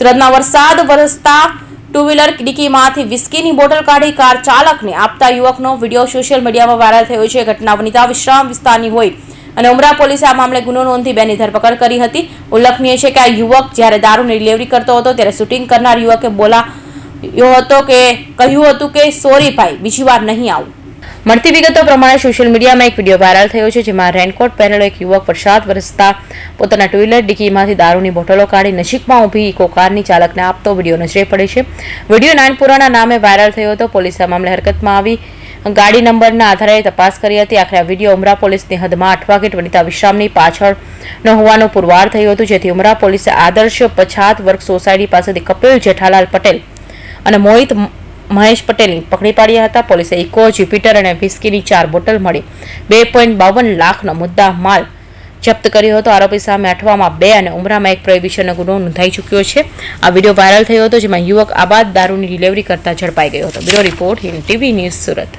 સુરતમાં વરસાદ વરસતા ટુ વ્હીલર ડિક્કીમાંથી વિસ્કીની બોટલ કાઢી કાર ચાલકને આપતા યુવકનો વીડિયો સોશિયલ મીડિયામાં વાયરલ થયો છે. ઘટના વનિતા વિશ્રામ વિસ્તારની હોય અને ઉમરા પોલીસે આ મામલે ગુનો નોંધી બેની ધરપકડ કરી હતી. ઉલ્લેખનીય છે કે આ યુવક જ્યારે દારૂની ડિલિવરી કરતો હતો ત્યારે શૂટિંગ કરનાર યુવકે બોલાયો હતો કે કહ્યું હતું કે, સોરી ભાઈ, બીજી વાર નહીં આવું. મળતી વિગતો પ્રમાણે સોશિયલ મીડિયામાં એક વીડિયો વાયરલ થયો છે, જેમાં રેનકોટ પહેરેલો એક યુવક વરસાદ વરસતા પોતાના ટુ ડિક્કીમાંથી દારૂની બોટલો કાઢી નજીકમાં ઊભી ઇકો કારની ચાલકને આપતો વીડિયો નજરે પડે છે. વીડિયો નાનપુરાના નામે વાયરલ થયો હતો. પોલીસ આ મામલે હરકતમાં આવી ગાડી નંબરના આધારે તપાસ કરી હતી. આખરે આ વીડિયો ઉમરા પોલીસની હદમાં આઠ વાગે વનિતા વિશ્રામની પાછળનો હોવાનું પુરવાર થયું હતું, જેથી ઉમરા પોલીસે આદર્શ પછાત વર્ગ સોસાયટી પાસેથી કપિલ જેઠાલાલ પટેલ અને મોહિત મહેશ પટેલની પકડી પાડ્યા હતા. પોલીસે ઇકો, જ્યુપિટર અને વિસ્કીની ચાર બોટલ મળી. બે પોઈન્ટ બાવન લાખનો મુદ્દા માલ જપ્ત કર્યો હતો. આરોપી સામે અઠવામાં બે અને ઉમરામાં એક પ્રોહિબિશનનો ગુનો નોંધાઈ ચૂક્યો છે. આ વીડિયો વાયરલ થયો હતો, જેમાં યુવક આબાદ દારૂની ડિલિવરી કરતા ઝડપાઈ ગયો હતો. Bureau report Hind TV news Surat.